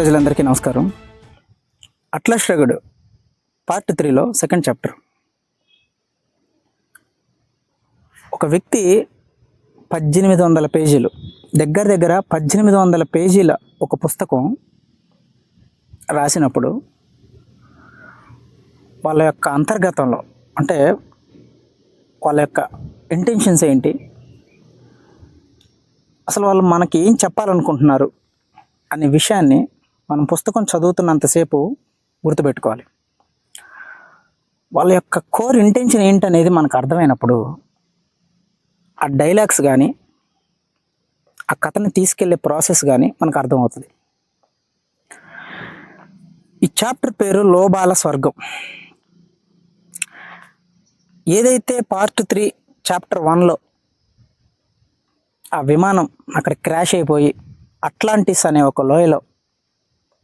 ప్రజలందరికీ నమస్కారం. Atlas shrugged part త్రీలో సెకండ్ చాప్టర్ ఒక వ్యక్తి పద్దెనిమిది వందల పేజీలు దగ్గర దగ్గర పద్దెనిమిది వందల పేజీల ఒక పుస్తకం రాసినప్పుడు వాళ్ళ యొక్క అంతర్గతంలో అంటే వాళ్ళ యొక్క ఇంటెన్షన్స్ ఏంటి? అసలు వాళ్ళు మనకి ఏం చెప్పాలనుకుంటున్నారు? అనే విషయాన్ని మనం పుస్తకం చదువుతున్నంతసేపు గుర్తుపెట్టుకోవాలి. వాళ్ళ యొక్క కోర్ ఇంటెన్షన్ ఏంటనేది మనకు అర్థమైనప్పుడు ఆ డైలాగ్స్ కానీ ఆ కథని తీసుకెళ్ళే ప్రాసెస్ కానీ మనకు అర్థమవుతుంది. ఈ చాప్టర్ పేరు లోబాల స్వర్గం. ఏదైతే పార్ట్ త్రీ చాప్టర్ వన్లో ఆ విమానం అక్కడ క్రాష్ అయిపోయి అట్లాంటిస్ అనే ఒక లోయలో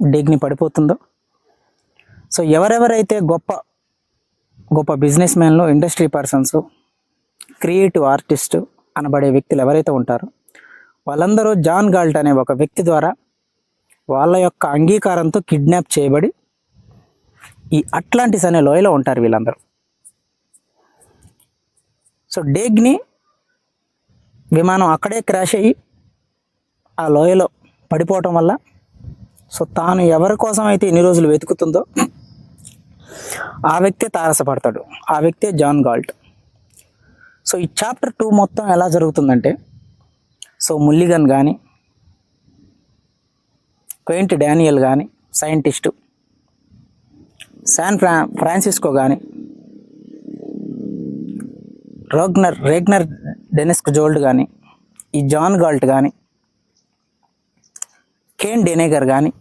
డిగ్ని పడిపోతుందో. సో ఎవరెవరైతే గొప్ప గొప్ప బిజినెస్ మ్యాన్లు ఇండస్ట్రీ పర్సన్స్ క్రియేటివ్ ఆర్టిస్టు అనబడే వ్యక్తులు ఎవరైతే ఉంటారో వాళ్ళందరూ జాన్ గాల్ట్ అనే ఒక వ్యక్తి ద్వారా వాళ్ళ యొక్క అంగీకారంతో కిడ్నాప్ చేయబడి ఈ అట్లాంటిస్ అనే లోయలో ఉంటారు వీళ్ళందరూ. సో డేగ్ని విమానం అక్కడే క్రాష్ అయ్యి ఆ లోయలో పడిపోవటం వల్ల సో తాను ఎవరి కోసం అయితే ఎన్ని రోజులు వెతుకుతుందో ఆ వ్యక్తే తారసపడతాడు. ఆ వ్యక్తే జాన్ గాల్ట్. సో ఈ చాప్టర్ టూ మొత్తం ఎలా జరుగుతుందంటే సో ముల్లిగన్ కానీ క్వెయింట్ డానియల్ కానీ సైంటిస్టు శాన్ ఫ్రా ఫ్రాన్సిస్కో కానీ రోగ్నర్ రేగ్నర్ డెనిస్క్ జోల్డ్ కానీ ఈ జాన్ గాల్ట్ కానీ కేన్ డెనేగర్ కానీ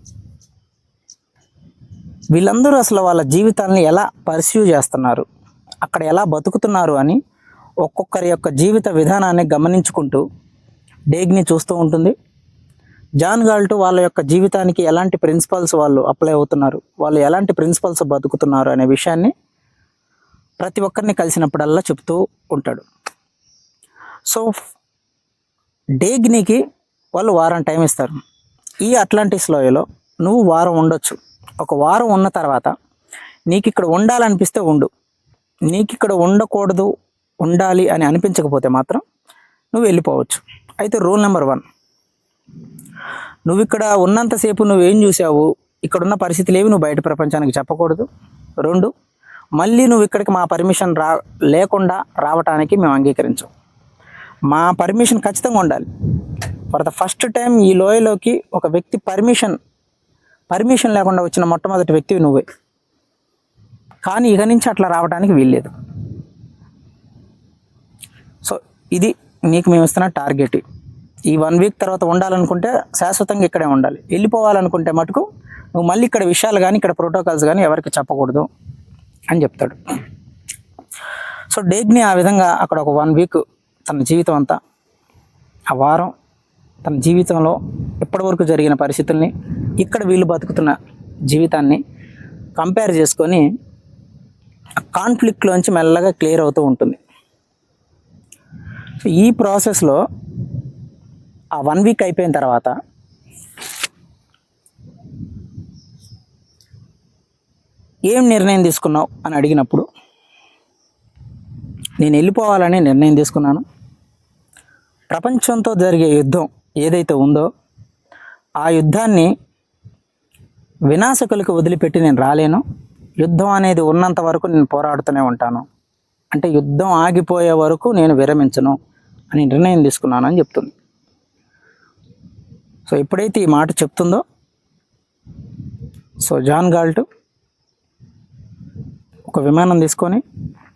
వీళ్ళందరూ అసలు వాళ్ళ జీవితాలని ఎలా పర్స్యూ చేస్తున్నారు? అక్కడ ఎలా బతుకుతున్నారు అని ఒక్కొక్కరి యొక్క జీవిత విధానాన్ని గమనించుకుంటూ డేగ్ని చూస్తూ ఉంటుంది. జాన్ గాల్టు వాళ్ళ యొక్క జీవితానికి ఎలాంటి ప్రిన్సిపల్స్ వాళ్ళు అప్లై అవుతున్నారు? వాళ్ళు ఎలాంటి ప్రిన్సిపల్స్ బతుకుతున్నారు అనే విషయాన్ని ప్రతి ఒక్కరిని కలిసినప్పుడల్లా చెప్తూ ఉంటాడు. సో డేగ్నీకి వాళ్ళు వారం టైం ఇస్తారు. ఈ అట్లాంటిస్ లోయలో నువ్వు వారం ఉండొచ్చు. ఒక వారం ఉన్న తర్వాత నీకు ఇక్కడ ఉండాలనిపిస్తే ఉండు. నీకు ఇక్కడ ఉండకూడదు ఉండాలి అని అనిపించకపోతే మాత్రం నువ్వు వెళ్ళిపోవచ్చు. అయితే రూల్ నెంబర్ వన్. నువ్వు ఇక్కడ ఉన్నంతసేపు నువ్వేం చూసావు ఇక్కడున్న పరిస్థితులు ఏవి నువ్వు బయట ప్రపంచానికి చెప్పకూడదు. రెండు మళ్ళీ నువ్వు ఇక్కడికి మా పర్మిషన్ రా లేకుండా రావటానికి మేము అంగీకరించాం. మా పర్మిషన్ ఖచ్చితంగా ఉండాలి. ఫర్ ద ఫస్ట్ టైం ఈ లోయలోకి ఒక వ్యక్తి పర్మిషన్ పర్మిషన్ లేకుండా వచ్చిన మొట్టమొదటి వ్యక్తివి నువ్వే. కానీ ఇక నుంచి అట్లా రావడానికి వీల్లేదు. సో ఇది నీకు మేము ఇస్తున్న టార్గెట్ ఈ వన్ వీక్ తర్వాత ఉండాలనుకుంటే శాశ్వతంగా ఇక్కడే ఉండాలి. వెళ్ళిపోవాలనుకుంటే మటుకు నువ్వు మళ్ళీ ఇక్కడ విషయాలు కానీ ఇక్కడ ప్రోటోకాల్స్ కానీ ఎవరికి చెప్పకూడదు అని చెప్తాడు. సో డేగ్ని ఆ విధంగా అక్కడ ఒక వన్ వీక్ తన జీవితం అంతా ఆ వారం తన జీవితంలో ఇప్పటివరకు జరిగిన పరిస్థితుల్ని ఇక్కడ వీళ్ళు బతుకుతున్న జీవితాన్ని కంపేర్ చేసుకొని కాన్ఫ్లిక్ట్లోంచి మెల్లగా క్లియర్ అవుతూ ఉంటుంది. సో ఈ ప్రాసెస్లో ఆ వన్ వీక్ అయిపోయిన తర్వాత ఏం నిర్ణయం తీసుకున్నావు అని అడిగినప్పుడు నేను వెళ్ళిపోవాలని నిర్ణయం తీసుకున్నాను. ప్రపంచంతో జరిగే యుద్ధం ఏదైతే ఉందో ఆ యుద్ధాన్ని వినాశకులకు వదిలిపెట్టి నేను రాలేను. యుద్ధం అనేది ఉన్నంత వరకు నేను పోరాడుతూనే ఉంటాను. అంటే యుద్ధం ఆగిపోయే వరకు నేను విరమించను అని నిర్ణయం తీసుకున్నాను అని చెప్తుంది. సో ఎప్పుడైతే ఈ మాట చెప్తుందో సో జాన్ గాల్ట్ ఒక విమానం తీసుకొని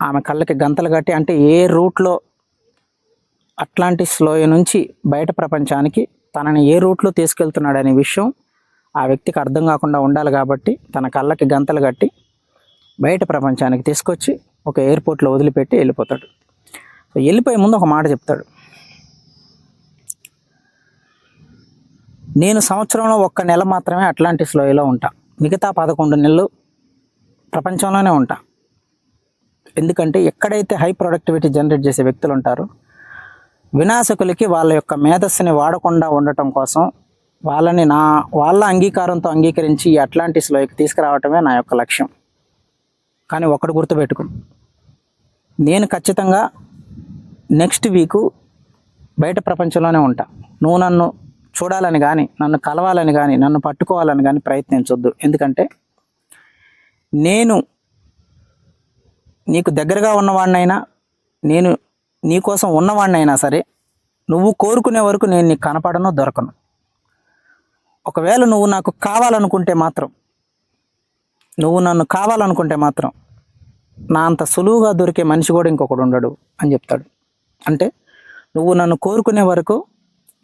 ఆమె కళ్ళకి గంతలు కట్టి అంటే ఏ రూట్లో అట్లాంటిస్ లోయ నుంచి బయట ప్రపంచానికి తనని ఏ రూట్లో తీసుకెళ్తున్నాడనే విషయం ఆ వ్యక్తికి అర్థం కాకుండా ఉండాలి కాబట్టి తన కళ్ళకి గంతలు కట్టి బయట ప్రపంచానికి తీసుకొచ్చి ఒక ఎయిర్పోర్ట్లో వదిలిపెట్టి వెళ్ళిపోతాడు. వెళ్ళిపోయే ముందు ఒక మాట చెప్తాడు. నేను సంవత్సరంలో ఒక్క నెల మాత్రమే అట్లాంటిస్ లోయలో ఉంటా. మిగతా పదకొండు నెలలు ప్రపంచంలోనే ఉంటా. ఎందుకంటే ఎక్కడైతే హై ప్రొడక్టివిటీ జనరేట్ చేసే వ్యక్తులు ఉంటారో వినాశకులకి వాళ్ళ యొక్క మేధస్సుని వాడకుండా ఉండటం కోసం వాళ్ళని నా వాళ్ళ అంగీకారంతో అంగీకరించి ఈ అట్లాంటిస్లోకి తీసుకురావటమే నా యొక్క లక్ష్యం. కానీ ఒకటి గుర్తుపెట్టుకో. నేను ఖచ్చితంగా నెక్స్ట్ వీకు బయట ప్రపంచంలోనే ఉంటా. నువ్వు నన్ను చూడాలని కానీ నన్ను కలవాలని కానీ నన్ను పట్టుకోవాలని కానీ ప్రయత్నించొద్దు. ఎందుకంటే నేను నీకు దగ్గరగా ఉన్నవాడినైనా నేను నీకోసం ఉన్నవాడినైనా సరే నువ్వు కోరుకునే వరకు నేను నీకు కనపడను దొరకను. ఒకవేళ నువ్వు నాకు కావాలనుకుంటే మాత్రం నువ్వు నన్ను కావాలనుకుంటే మాత్రం నా అంత సులువుగా దొరికే మనిషి కూడా ఇంకొకడు ఉండడు అని చెప్తాడు. అంటే నువ్వు నన్ను కోరుకునే వరకు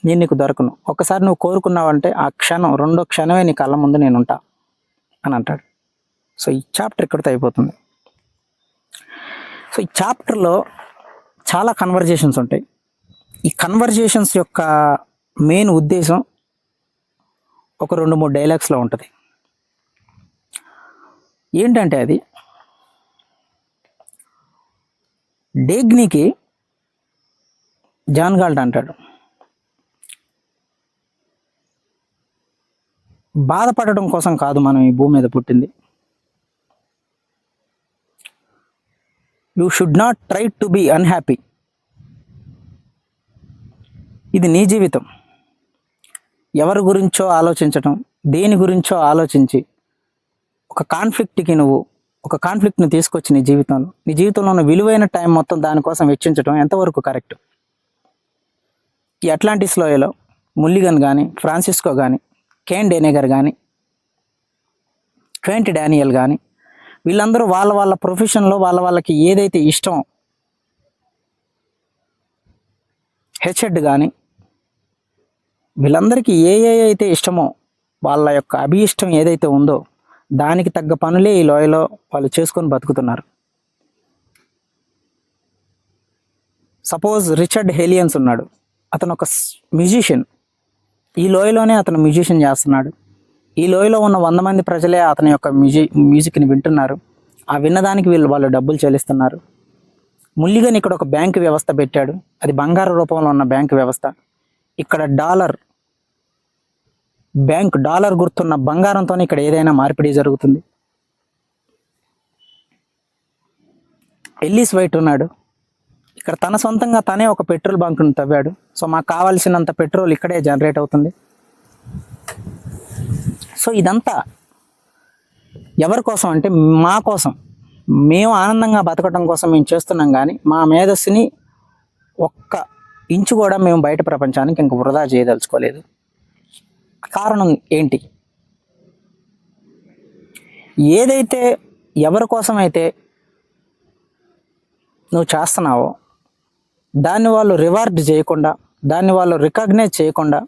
నేను నీకు దొరకను. ఒకసారి నువ్వు కోరుకున్నావంటే ఆ క్షణం రెండో క్షణమే నీ కళ్ళ ముందు నేను ఉంటా అని అంటాడు. సో ఈ చాప్టర్ ఇక్కడితో అయిపోతుంది. సో ఈ చాప్టర్లో చాలా కన్వర్జేషన్స్ ఉంటాయి. ఈ కన్వర్జేషన్స్ యొక్క మెయిన్ ఉద్దేశం ఒక రెండు మూడు డైలాగ్స్లో ఉంటుంది. ఏంటంటే అది? డేగ్నీకి జాన్ గాల్డ్ అంటాడు. బాధపడడం కోసం కాదు మనం ఈ భూమి మీద పుట్టింది. You should not try to be unhappy ఇది నీ జీవితం. ఎవరి గురించో ఆలోచించటం దేని గురించో ఆలోచించి ఒక కాన్ఫ్లిక్ట్కి నువ్వు ఒక కాన్ఫ్లిక్ట్ని తీసుకొచ్చి నీ జీవితంలో. నీ జీవితంలో ఉన్న విలువైన టైం మొత్తం దానికోసం వెచ్చించడం ఎంతవరకు కరెక్ట్? ఈ అట్లాంటిస్ లోయలో ముల్లిగన్ కానీ ఫ్రాన్సిస్కో కానీ కేన్ డేనేగర్ కానీ క్వెంట్ డానియల్ కానీ వీళ్ళందరూ వాళ్ళ వాళ్ళ ప్రొఫెషన్లో వాళ్ళ వాళ్ళకి ఏదైతే ఇష్టం హెచ్ఎడ్ కానీ వీళ్ళందరికీ ఏ ఏ అయితే ఇష్టమో వాళ్ళ యొక్క అభిష్టం ఏదైతే ఉందో దానికి తగ్గ పనులే ఈ లోయలో వాళ్ళు చేసుకొని బతుకుతున్నారు. సపోజ్ రిచర్డ్ హేలియన్స్ ఉన్నాడు. అతను ఒక మ్యూజిషియన్ ఈ లోయలోనే అతను మ్యూజిషియన్ చేస్తున్నాడు. ఈ లోయలో ఉన్న వంద మంది ప్రజలే అతని యొక్క మ్యూజిక్ మ్యూజిక్ని వింటున్నారు. ఆ విన్నదానికి వీళ్ళు వాళ్ళు డబ్బులు చెల్లిస్తున్నారు. ముల్లిగన్ ఇక్కడ ఒక బ్యాంకు వ్యవస్థ పెట్టాడు. అది బంగారు రూపంలో ఉన్న బ్యాంకు వ్యవస్థ. ఇక్కడ డాలర్ బ్యాంక్ డాలర్ గుర్తున్న బంగారంతో ఇక్కడ ఏదైనా మార్పిడి జరుగుతుంది. ఎల్లీస్ వైట్ ఉన్నాడు. ఇక్కడ తన సొంతంగా తనే ఒక పెట్రోల్ బంక్ను తవ్వాడు. సో మాకు కావాల్సినంత పెట్రోల్ ఇక్కడే జనరేట్ అవుతుంది. సో ఇదంతా ఎవరి కోసం అంటే మా కోసం. మేము ఆనందంగా బతకడం కోసం మేము చేస్తున్నాం కానీ మా మేధస్సుని ఒక్క ఇంచు కూడా మేము బయట ప్రపంచానికి ఇంక వృధా చేయదలుచుకోలేదు. కారణం ఏంటి? ఏదైతే ఎవరి కోసమైతే నువ్వు చేస్తున్నావో దాన్ని వాళ్ళు రివార్డ్ చేయకుండా దాన్ని వాళ్ళు రికగ్నైజ్ చేయకుండా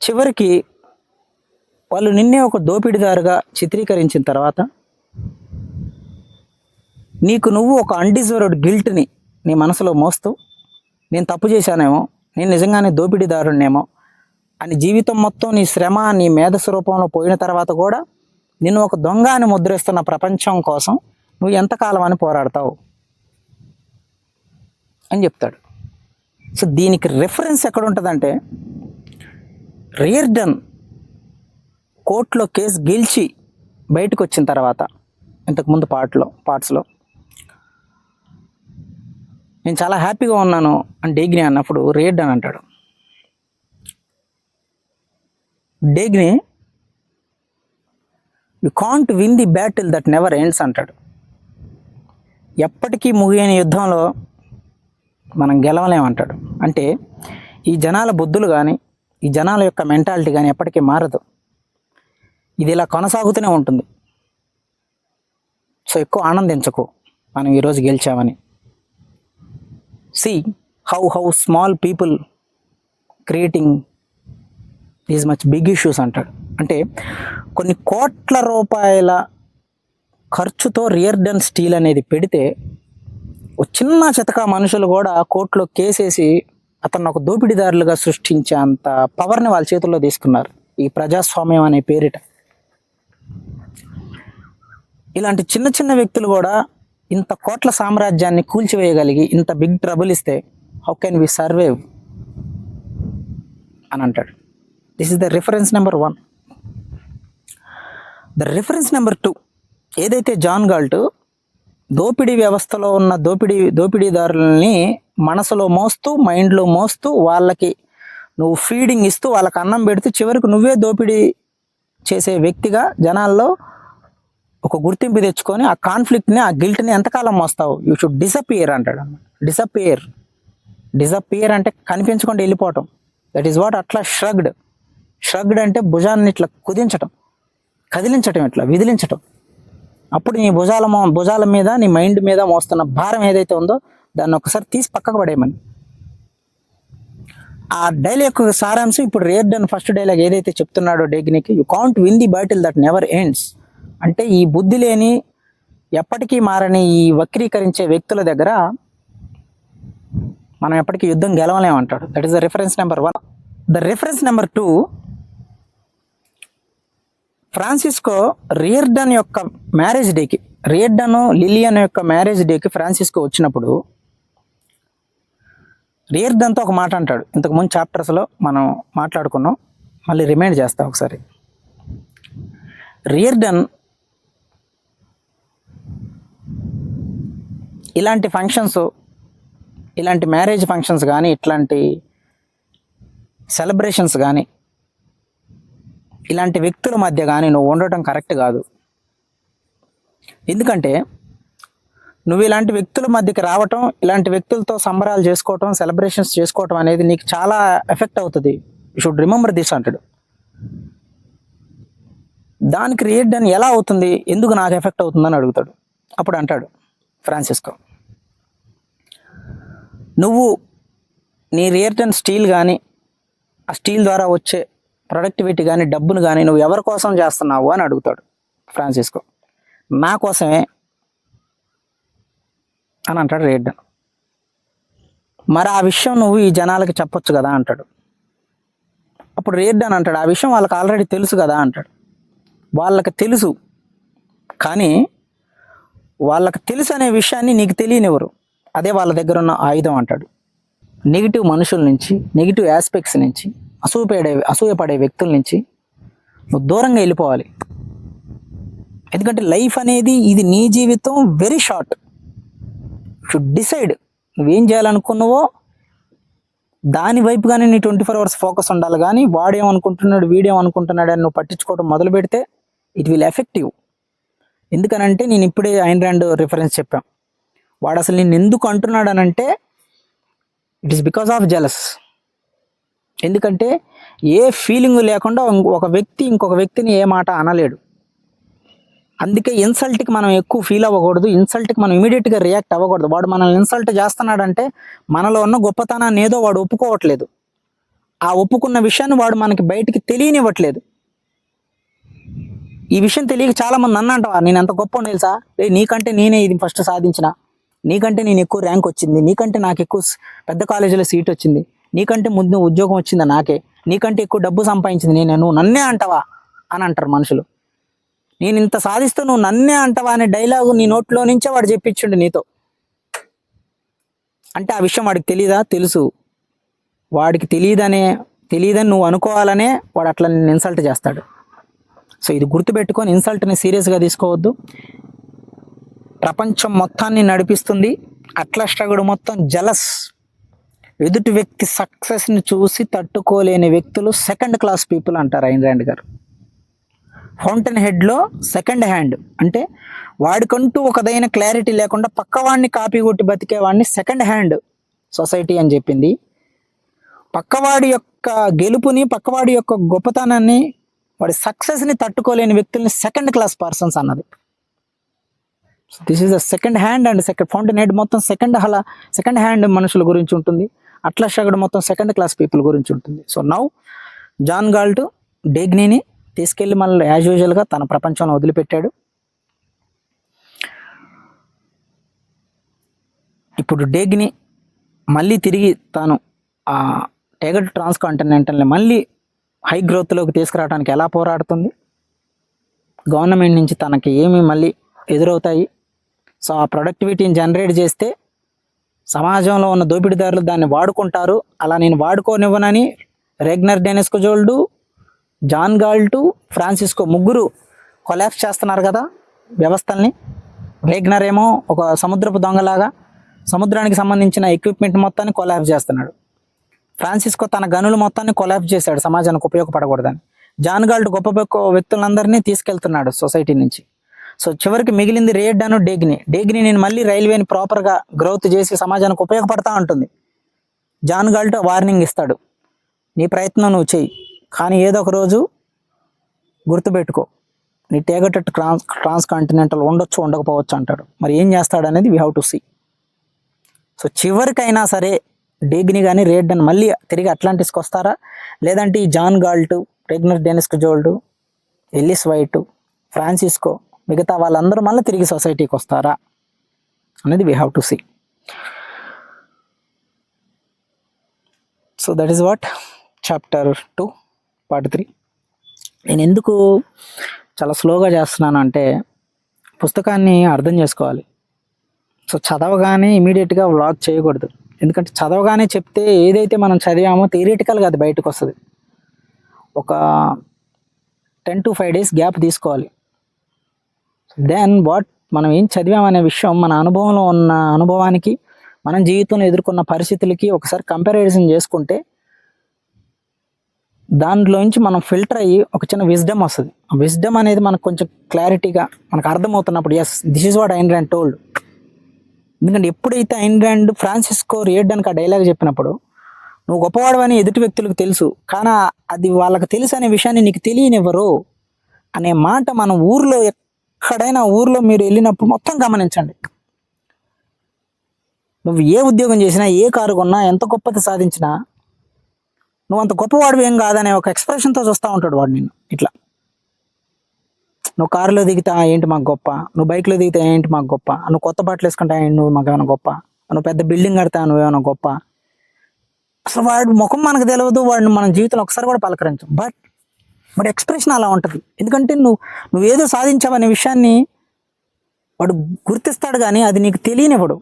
చివరికి వాళ్ళు నిన్నే ఒక దోపిడీదారుగా చిత్రీకరించిన తర్వాత నీకు నువ్వు ఒక అన్డిజర్వ్డ్ గిల్ట్ని నీ మనసులో మోస్తూ నేను తప్పు చేశానేమో నేను నిజంగానే దోపిడీదారుణ్ణేమో అని జీవితం మొత్తం నీ శ్రమ నీ మేధస్సు రూపంలో పోయిన తర్వాత కూడా నిన్ను ఒక దొంగ అని ముద్రిస్తున్న ప్రపంచం కోసం నువ్వు ఎంతకాలం అని పోరాడతావు అని చెప్తాడు. సో దీనికి రెఫరెన్స్ ఎక్కడ ఉంటుందంటే రియర్డన్ కోర్టులో కేసు గెలిచి బయటకు వచ్చిన తర్వాత ఇంతకుముందు పాటలో పార్ట్స్లో. నేను చాలా హ్యాపీగా ఉన్నాను అని డేగ్ని అన్నప్పుడు రేడ్ అని అంటాడు. Dagny you can't win the battle that never ends అంటాడు. ఎప్పటికీ ముగియని యుద్ధంలో మనం గెలవలేమంటాడు అంటే ఈ జనాల బుద్ధులు కానీ ఈ జనాల యొక్క మెంటాలిటీ కానీ ఎప్పటికీ మారదు. ఇది ఇలా కొనసాగుతూనే ఉంటుంది. సో ఎక్కువ ఆనందించకు. మనం ఈరోజు గెలిచామని. See how how small people creating is much big issues అంటాడు. అంటే కొన్ని కోట్ల రూపాయల ఖర్చుతో రియర్డన్ స్టీల్ అనేది పెడితే చిన్న చితక మనుషులు కూడా కోర్టులో కేసేసి అతను ఒక దోపిడీదారులుగా సృష్టించే అంత పవర్ని వాళ్ళ చేతుల్లో తీసుకున్నారు. ఈ ప్రజాస్వామ్యం అనే పేరిట. ఇలాంటి చిన్న చిన్న వ్యక్తులు కూడా ఇంత కోట్ల సామ్రాజ్యాన్ని కూల్చివేయగలిగి ఇంత బిగ్ ట్రబుల్ ఇస్తే హౌ కెన్ వి సర్వైవ్ అని అంటాడు. This is the reference number one the reference number two ఏదైతే జాన్ గాల్ట్ దోపిడీ వ్యవస్థలో ఉన్న దోపిడీ దోపిడీదారులని మనసులో మోస్తూ మైండ్లో మోస్తూ వాళ్ళకి నువ్వు ఫీడింగ్ ఇస్తూ వాళ్ళకి అన్నం పెడుతూ చివరికి నువ్వే దోపిడీ చేసే వ్యక్తిగా జనాల్లో ఒక గుర్తింపు తెచ్చుకొని ఆ కాన్ఫ్లిక్ట్ని ఆ గిల్ట్ని ఎంతకాలం మోస్తావు? యూ షుడ్ డిసపియర్ అంటాడు డిసపియర్ డిసపియర్ అంటే కనిపించకుండా వెళ్ళిపోవటం. That is what Atlas Shrugged shrugged అంటే భుజాన్ని ఇట్లా కుదించటం. కదిలించటం ఇట్లా విదిలించటం. అప్పుడు నీ భుజాల మో- భుజాల మీద నీ మైండ్ మీద మోస్తున్న భారం ఏదైతే ఉందో దాన్ని ఒకసారి తీసి పక్కకు పడేయమని. ఆ డైలాగ్ యొక్క సారాంశం ఇప్పుడు రేర్ డన్ ఫస్ట్ డైలాగ్ ఏదైతే చెప్తున్నాడో డెగ్నికి you can't win the battle that never ends అంటే ఈ బుద్ధి లేని ఎప్పటికీ మారని ఈ వక్రీకరించే వ్యక్తుల దగ్గర మనం ఎప్పటికీ యుద్ధం గెలవలేమంటాడు that is the reference number one the reference number two Francisco Rearden యొక్క మ్యారేజ్ డేకి రియర్డన్ లిలియన్ యొక్క మ్యారేజ్ డేకి ఫ్రాన్సిస్కో వచ్చినప్పుడు రియర్డన్తో ఒక మాట అంటాడు. ఇంతకు ముందు చాప్టర్స్లో మనం మాట్లాడుకున్నాం. మళ్ళీ రిమైండ్ చేస్తా ఒకసారి. రియర్డన్ ఇలాంటి ఫంక్షన్స్ ఇలాంటి మ్యారేజ్ ఫంక్షన్స్ కానీ ఇట్లాంటి సెలబ్రేషన్స్ కానీ ఇలాంటి వ్యక్తుల మధ్య కానీ నువ్వు ఉండటం కరెక్ట్ కాదు. ఎందుకంటే నువ్వు ఇలాంటి వ్యక్తుల మధ్యకి రావటం ఇలాంటి వ్యక్తులతో సంబరాలు చేసుకోవటం సెలబ్రేషన్స్ చేసుకోవటం అనేది నీకు చాలా ఎఫెక్ట్ అవుతుంది. యూ షుడ్ రిమెంబర్ దిస్ అంటాడు. దానికి క్రియేట్ అని ఎలా అవుతుంది? ఎందుకు నాకు ఎఫెక్ట్ అవుతుందని అడుగుతాడు. అప్పుడు అంటాడు ఫ్రాన్సిస్కో. నువ్వు నీ రియర్డ్ అండ్ స్టీల్ కానీ ఆ స్టీల్ ద్వారా వచ్చే ప్రొడక్టివిటీ కానీ డబ్బును కానీ నువ్వు ఎవరి కోసం చేస్తున్నావు అని అడుగుతాడు ఫ్రాన్సిస్కో. నా కోసమే అని అంటాడు రేడ్డన్ మరి ఆ విషయం నువ్వు ఈ జనాలకి చెప్పొచ్చు కదా అంటాడు. అప్పుడు రేడ్డన్ అంటాడు ఆ విషయం వాళ్ళకి ఆల్రెడీ తెలుసు కదా అంటాడు. వాళ్ళకి తెలుసు కానీ వాళ్ళకి తెలుసు అనే విషయాన్ని నీకు తెలియనివ్వరు. అదే వాళ్ళ దగ్గర ఉన్న ఆయుధం అంటాడు. నెగిటివ్ మనుషుల నుంచి నెగిటివ్ ఆస్పెక్ట్స్ నుంచి అసూయపడే అసూయపడే వ్యక్తుల నుంచి నువ్వు దూరంగా వెళ్ళిపోవాలి. ఎందుకంటే లైఫ్ అనేది ఇది నీ జీవితం వెరీ షార్ట్. షుడ్ డిసైడ్ నువ్వేం చేయాలనుకున్నావో దాని వైపుగానే నీ ట్వంటీ ఫోర్ అవర్స్ ఫోకస్ ఉండాలి. కానీ వాడేమనుకుంటున్నాడు వీడేమనుకుంటున్నాడు అని నువ్వు పట్టించుకోవడం మొదలు పెడితే ఇట్ విల్ ఎఫెక్టివ్ ఎందుకనంటే నేను ఇప్పుడే ఐన్ ర్యాండ్ రిఫరెన్స్ చెప్పాం. వాడు అసలు నేను ఎందుకు అంటున్నాడు అని అంటే it is because of jealous ఎందుకంటే ఏ ఫీలింగ్ లేకుండా ఒక వ్యక్తి ఇంకొక వ్యక్తిని ఏ మాట అనలేడు. అందుకే ఇన్సల్ట్కి మనం ఎక్కువ ఫీల్ అవ్వకూడదు. ఇన్సల్ట్కి మనం ఇమీడియట్గా రియాక్ట్ అవ్వకూడదు. వాడు మనల్ని ఇన్సల్ట్ చేస్తున్నాడంటే మనలో ఉన్న గొప్పతనాన్ని ఏదో వాడు ఒప్పుకోవట్లేదు. ఆ ఒప్పుకున్న విషయాన్ని వాడు మనకి బయటికి తెలియనివ్వట్లేదు. ఈ విషయం తెలియక చాలామంది నన్ను అంటావా నేను ఎంత గొప్ప తెలుసా? ఏ నీకంటే నేనే ఇది ఫస్ట్ సాధించిన. నీకంటే నేను ఎక్కువ ర్యాంక్ వచ్చింది. నీకంటే నాకు ఎక్కువ పెద్ద కాలేజీలో సీట్ వచ్చింది. నీకంటే ముందు ఉద్యోగం వచ్చింది నాకే. నీకంటే ఎక్కువ డబ్బు సంపాదించింది నేను. నువ్వు నన్నే అంటావా? అని అంటారు మనుషులు. నేను ఇంత సాధిస్తూ నువ్వు నన్నే అంటావా అనే డైలాగు నీ నోట్లో నుంచే వాడు చెప్పించుండు నీతో. అంటే ఆ విషయం వాడికి తెలీదా? తెలుసు. వాడికి తెలియదనే తెలియదని నువ్వు అనుకోవాలనే వాడు అట్లా నిన్ను ఇన్సల్ట్ చేస్తాడు. సో ఇది గుర్తుపెట్టుకొని ఇన్సల్ట్ని సీరియస్గా తీసుకోవద్దు. ప్రపంచం మొత్తాన్ని నడిపిస్తుంది. అట్లష్టగుడు మొత్తం జలస్ ఎదుటి వ్యక్తి సక్సెస్ని చూసి తట్టుకోలేని వ్యక్తులు సెకండ్ క్లాస్ పీపుల్ అంటారు ఐన్ గారు. ఫౌంటైన్ హెడ్లో సెకండ్ హ్యాండ్. అంటే వాడికంటూ ఒకదైన క్లారిటీ లేకుండా పక్కవాడిని కాపీ కొట్టి బతికేవాడిని సెకండ్ హ్యాండ్ సొసైటీ అని చెప్పింది. పక్కవాడి యొక్క గెలుపుని పక్కవాడి యొక్క గొప్పతనాన్ని వాడి సక్సెస్ని తట్టుకోలేని వ్యక్తుల్ని సెకండ్ క్లాస్ పర్సన్స్ అన్నది. This is the second hand and second fountain head మొత్తం సెకండ్ హలా సెకండ్ హ్యాండ్ మనుషుల గురించి ఉంటుంది. అట్లా షగడు మొత్తం సెకండ్ క్లాస్ పీపుల్ గురించి ఉంటుంది. సో నౌ జాన్ గాల్ట్ డేగ్నీని తీసుకెళ్ళి మళ్ళీ యాజ్ యూజువల్గా తన ప్రపంచంలో వదిలిపెట్టాడు. ఇప్పుడు డేగ్ని మళ్ళీ తిరిగి తాను ఆ టేగడ్ ట్రాన్స్కాంటినెంటల్ని మళ్ళీ హై గ్రోత్లోకి తీసుకురావడానికి ఎలా పోరాడుతుంది? గవర్నమెంట్ నుంచి తనకి ఏమి మళ్ళీ ఎదురవుతాయి? సో ఆ ప్రొడక్టివిటీని జనరేట్ చేస్తే సమాజంలో ఉన్న దోపిడీదారులు దాన్ని వాడుకుంటారు. అలా నేను వాడుకోనివ్వనని Ragnar Danneskjold John Galt Francisco ముగ్గురు కొలాప్స్ చేస్తున్నారు కదా వ్యవస్థల్ని. రేగ్నర్ ఏమో ఒక సముద్రపు దొంగలాగా సముద్రానికి సంబంధించిన ఎక్విప్మెంట్ మొత్తాన్ని కొలాప్స్ చేస్తున్నాడు. ఫ్రాన్సిస్కో తన గనులు మొత్తాన్ని కొలాప్స్ చేశాడు సమాజానికి ఉపయోగపడకూడదని. జాన్ గాల్ట్ గొప్ప గొప్ప వ్యక్తులందరినీ తీసుకెళ్తున్నాడు సొసైటీ నుంచి. సో చివరికి మిగిలింది రేడ్ అను డేగ్ని. డేగ్ని నేను మళ్ళీ రైల్వేని ప్రాపర్గా గ్రోత్ చేసి సమాజానికి ఉపయోగపడతా ఉంటుంది. జాన్ గాల్ట్ వార్నింగ్ ఇస్తాడు. నీ ప్రయత్నం నువ్వు చెయ్యి. కానీ ఏదో ఒక రోజు గుర్తుపెట్టుకో. నీ టేగటెడ్ ట్రాన్స్ ట్రాన్స్ కాంటినెంటల్ ఉండొచ్చు ఉండకపోవచ్చు అంటాడు. మరి ఏం చేస్తాడు అనేది we have to see so చివరికైనా సరే డేగ్ని కానీ రేడ్ అని మళ్ళీ తిరిగి అట్లాంటిస్కి వస్తారా? లేదంటే ఈ John Galt Ragnar Danneskjold Ellis Wyatt Francisco మిగతా వాళ్ళందరూ మళ్ళీ తిరిగి సొసైటీకి వస్తారా? అనేది we have to see so that is what chapter two part three. నేను ఎందుకు చాలా స్లోగా చేస్తున్నాను అంటే పుస్తకాన్ని అర్థం చేసుకోవాలి. సో చదవగానే ఇమీడియట్గా వ్లాగ్ చేయకూడదు. ఎందుకంటే చదవగానే చెప్తే ఏదైతే మనం చదివామో థియరిటికల్గా అది బయటకు వస్తుంది. ఒక ten to five days gap తీసుకోవాలి. Then what? మనం ఏం చదివామనే విషయం మన అనుభవంలో ఉన్న అనుభవానికి మనం జీవితంలో ఎదుర్కొన్న పరిస్థితులకి ఒకసారి కంపారిజన్ చేసుకుంటే దాంట్లోంచి మనం ఫిల్టర్ అయ్యి ఒక చిన్న విజ్డమ్ వస్తుంది. ఆ విజ్డమ్ అనేది మనకు కొంచెం క్లారిటీగా మనకు అర్థమవుతున్నప్పుడు yes this is what Ayn Rand told ఎందుకంటే ఎప్పుడైతే ఐన్ ర్యాండ్ ఫ్రాన్సిస్కో రియడ్డానికి ఆ డైలాగ్ చెప్పినప్పుడు నువ్వు గొప్పవాడవని ఎదుటి వ్యక్తులకు తెలుసు కానీ అది వాళ్ళకి తెలుసు అనే విషయాన్ని నీకు తెలియనివ్వరు అనే మాట మన ఊర్లో ఎక్కడైనా ఊర్లో మీరు వెళ్ళినప్పుడు మొత్తం గమనించండి. నువ్వు ఏ ఉద్యోగం చేసినా ఏ కారు కొన్నా ఎంత గొప్పది సాధించినా నువ్వు అంత గొప్పవాడివి ఏం కాదనే ఒక ఎక్స్ప్రెషన్తో చూస్తూ ఉంటాడు వాడు నిన్ను. ఇట్లా. నువ్వు కారులో దిగితే "ఆ, ఏంటి మాకు గొప్ప? నువ్వు బైక్లో దిగితే ఏంటి మాకు గొప్ప? నువ్వు కొత్త బట్టలు వేసుకుంటా ఏంటి నువ్వు మాకు ఏమైనా గొప్ప? నువ్వు పెద్ద బిల్డింగ్ కడతా నువ్వేమైనా గొప్ప? అసలు వాడు ముఖం మనకు తెలియదు వాడిని మన జీవితంలో ఒకసారి కూడా పలకరించం. బట్ వాడి ఎక్స్ప్రెషన్ అలా ఉంటుంది. ఎందుకంటే నువ్వు నువ్వేదో సాధించావనే విషయాన్ని వాడు గుర్తిస్తాడు కానీ అది నీకు తెలియనివ్వడు.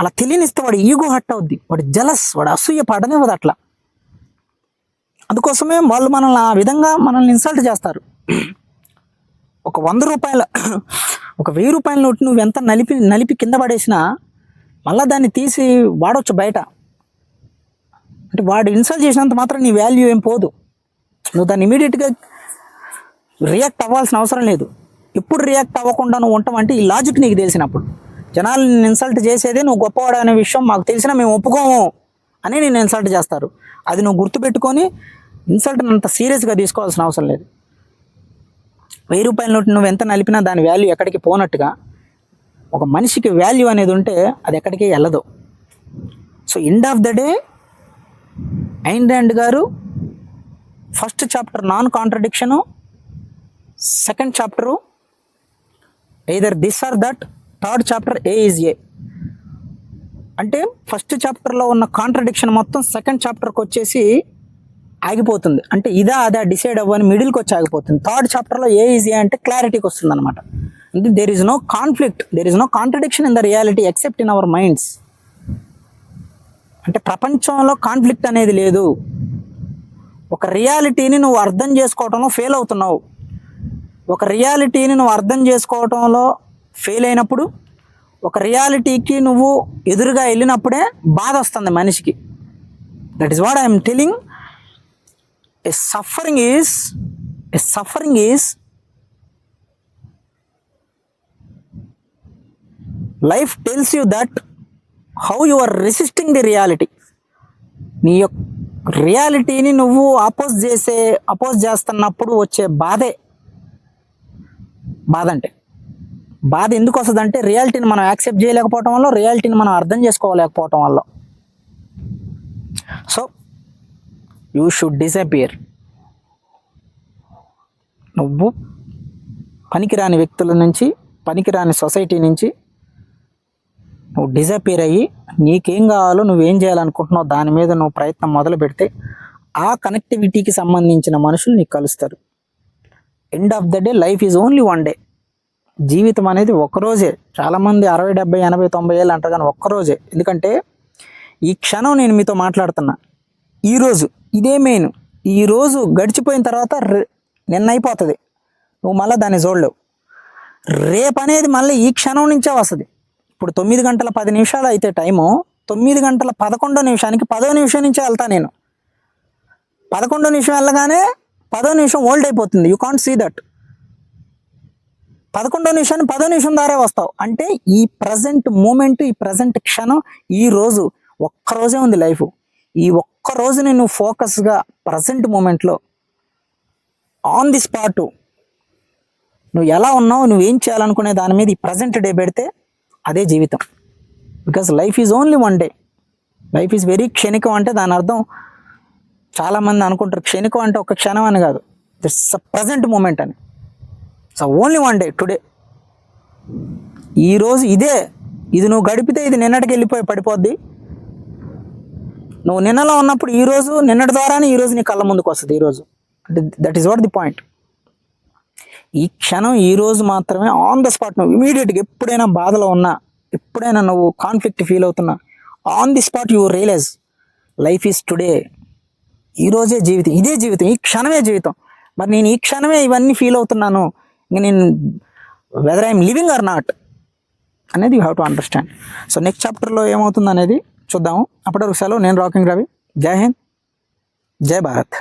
అలా తెలియనిస్తే వాడు ఈగో హట్ అవుద్ది. వాడు జలస్ వాడు అసూయ పడనివ్వదు అట్లా. అందుకోసమే వాళ్ళు మనల్ని ఆ విధంగా మనల్ని ఇన్సల్ట్ చేస్తారు. ఒక వంద రూపాయల ఒక వెయ్యి రూపాయల నోటు నువ్వు ఎంత నలిపి నలిపి కింద పడేసినా మళ్ళీ దాన్ని తీసి వాడవచ్చు బయట. అంటే వాడు ఇన్సల్ట్ చేసినంత మాత్రం నీ వాల్యూ ఏం పోదు. నువ్వు దాన్ని ఇమీడియట్గా రియాక్ట్ అవ్వాల్సిన అవసరం లేదు. ఎప్పుడు రియాక్ట్ అవ్వకుండా నువ్వు ఉంటావంటే ఈ లాజిక్ నీకు తెలిసినప్పుడు. జనాలను ఇన్సల్ట్ చేసేదే నువ్వు గొప్పవాడు అనే విషయం మాకు తెలిసినా మేము ఒప్పుకోము. అని నేను ఇన్సల్ట్ చేస్తారు. అది నువ్వు గుర్తుపెట్టుకొని ఇన్సల్ట్ అంత సీరియస్గా తీసుకోవాల్సిన అవసరం లేదు. వెయ్యి రూపాయల నోటు నువ్వు ఎంత నలిపినా దాని వాల్యూ ఎక్కడికి పోనట్టుగా ఒక మనిషికి వాల్యూ అనేది ఉంటే అది ఎక్కడికి వెళ్ళదు. So end of the day Ayn Rand గారు first chapter non contradiction second chapter either this or that third chapter A is A అంటే ఫస్ట్ చాప్టర్లో ఉన్న కాంట్రడిక్షన్ మొత్తం సెకండ్ చాప్టర్కి వచ్చేసి ఆగిపోతుంది. అంటే ఇదా అదా డిసైడ్ అవ్వని మిడిల్కి వచ్చి ఆగిపోతుంది. థర్డ్ చాప్టర్లో ఏ ఈజీ అంటే క్లారిటీకి వస్తుంది అనమాట అంటే there is no conflict there is no contradiction in the reality except in our minds అంటే ప్రపంచంలో కాన్ఫ్లిక్ట్ అనేది లేదు. ఒక రియాలిటీని నువ్వు అర్థం చేసుకోవటంలో ఫెయిల్ అవుతున్నావు. ఒక రియాలిటీని నువ్వు అర్థం చేసుకోవటంలో ఫెయిల్ అయినప్పుడు ఒక రియాలిటీకి నువ్వు ఎదురుగా వెళ్ళినప్పుడే బాధ వస్తుంది మనిషికి. That is what I'm telling a suffering is a suffering is life tells you that how you are resisting the reality నీ యొక్క రియాలిటీని నువ్వు అపోజ్ చేసే అపోజ్ చేస్తున్నప్పుడు వచ్చే బాధే. బాధ అంటే బాధ ఎందుకు వస్తుంది అంటే రియాలిటీని మనం యాక్సెప్ట్ చేయలేకపోవటం వల్ల రియాలిటీని మనం అర్థం చేసుకోలేకపోవటం వల్ల. So you should disappear. నువ్వు పనికిరాని వ్యక్తుల నుంచి పనికిరాని సొసైటీ నుంచి నువ్వు డిజపేర్ అయ్యి నీకేం కావాలో నువ్వేం చేయాలనుకుంటున్నావు దాని మీద నువ్వు ప్రయత్నం మొదలు పెడితే ఆ కనెక్టివిటీకి సంబంధించిన మనుషులు నీకు కలుస్తారు. End of the day life is only one day జీవితం అనేది ఒక్కరోజే. చాలామంది అరవై డెబ్బై ఎనభై తొంభై ఏళ్ళు అంటారు కానీ ఒక్కరోజే. ఎందుకంటే ఈ క్షణం నేను మీతో మాట్లాడుతున్నా. ఈరోజు ఇదే మెయిన్. ఈరోజు గడిచిపోయిన తర్వాత రే- నిన్న అయిపోతుంది. నువ్వు మళ్ళీ దాన్ని చూడలేవు. రేపు అనేది మళ్ళీ ఈ క్షణం నుంచే వస్తుంది. ఇప్పుడు తొమ్మిది గంటల పది నిమిషాలు అయితే టైము తొమ్మిది గంటల పదకొండో నిమిషానికి పదో నిమిషం నుంచే వెళ్తా నేను. పదకొండో నిమిషం వెళ్ళగానే పదో నిమిషం ఓల్డ్ అయిపోతుంది. You can't see that. పదకొండో నిమిషాన్ని పదో నిమిషం దారే వస్తావు. అంటే ఈ ప్రజెంట్ మూమెంట్ ఈ ప్రజెంట్ క్షణం ఈ రోజు ఒక్క రోజే ఉంది లైఫ్ ఈ ఒక్క రోజుని నువ్వు ఫోకస్గా ప్రజెంట్ మూమెంట్లో ఆన్ ది స్పాట్ నువ్వు ఎలా ఉన్నావు నువ్వు ఏం చేయాలనుకునే దాని మీద ఈ ప్రజెంట్ డే పెడితే అదే జీవితం. Because life is only one day life is very క్షణికం అంటే దాని అర్థం చాలామంది అనుకుంటారు క్షణికం అంటే ఒక క్షణం అని కాదు. ఇట్స్ ప్రజెంట్ మూమెంట్ అని. So only one day today ఈరోజు ఇదే. ఇది నువ్వు గడిపితే ఇది నిన్నటికి వెళ్ళిపోయి పడిపోద్ది. నువ్వు నిన్నలో ఉన్నప్పుడు ఈరోజు నిన్నటి ద్వారానే ఈరోజు నీ కళ్ళ ముందుకు వస్తుంది ఈరోజు అంటే that is what the point ఈ క్షణం ఈరోజు మాత్రమే ఆన్ ద స్పాట్ నువ్వు ఇమీడియట్గా ఎప్పుడైనా బాధలో ఉన్నా ఎప్పుడైనా నువ్వు కాన్ఫ్లిక్ట్ ఫీల్ అవుతున్నా on the spot you realise life is today ఈరోజే జీవితం ఇదే జీవితం ఈ క్షణమే జీవితం. మరి నేను ఈ క్షణమే ఇవన్నీ ఫీల్ అవుతున్నాను. నేను whether I'm living or not అనేది you have to understand so next చాప్టర్లో ఏమవుతుంది అనేది చూద్దాము. అప్పటివరకు సెలవు. నేను రాకింగ్ రవి. జై హింద్. జై భారత్.